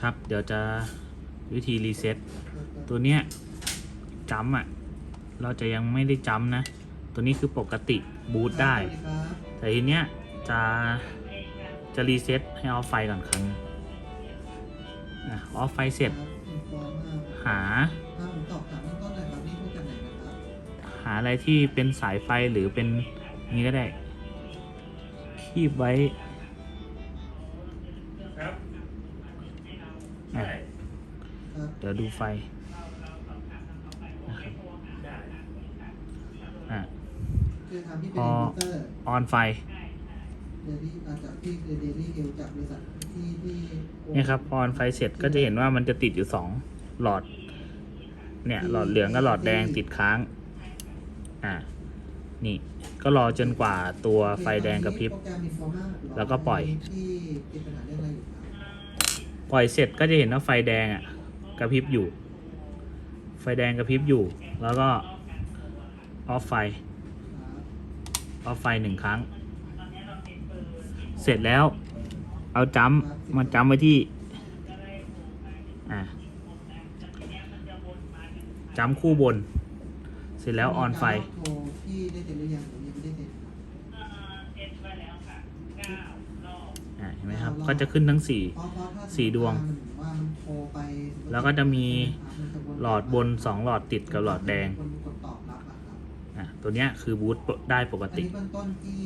ครับ เดี๋ยวจะวิธีรีเซ็ตตัวเนี้ยจัมป์อะ เราจะยังไม่ได้จัมป์นะ ตัวนี้คือปกติบูตได้ครับแต่ทีเนี้ยจะจะรีเซ็ตให้ออฟไฟก่อนครั้งอะออฟไฟเสร็จครับอินฟอร์มมากหาถ้าผมตอบถามเบื้องต้นหน่อยครับนี่พูดจากไหนนะครับหาอะไรที่เป็นสายไฟหรือเป็นนี้ก็ได้ คีบไว้ ครับ อะครับเดี๋ยวดูไฟนะครับอะคือทำที่พเป็นออินเวอร์เตอร์ออนไฟ เดลี่มาจากที่คือเดลี่เฮลจากบริษัทที่ที่เนี่ยครับพอออนไฟเสร็จก็จะเห็นว่ามันจะติดอยู่สองหลอด เนี่ย หลอดเหลืองกับหลอดแดงติดค้าง อะนี่ ก็รอจนกว่าตัวไฟแดงกระพริบโปรแกรม Informa แล้วก็ปล่อย ที่ติดปัญหาเรื่องอะไรอยู่ครับ ปล่อยเสร็จก็จะเห็นว่าไฟแดงอะกระพริบอยู่ ไฟแดงกระพริบอยู่ แล้วก็ออฟไฟออฟไฟหนึ่งครั้ง เสร็จแล้ว เอาจัมมาจัมไว้ที่อะจัมคู่บน เสร็จแล้วออนไฟที่ได้เซ็นหรือยังหรือยังไม่ได้เซ็นครับอะเห็นไหมครับ ก็จะขึ้นทั้งสี่สี่ดวง แล้วก็จะมีหลอดบนสองหลอดติดกับหลอดแดงคนกดตอบรับอะครับอะตัวเนี้ยคือบูตได้ปกอันตินี้เบื้องต้นที่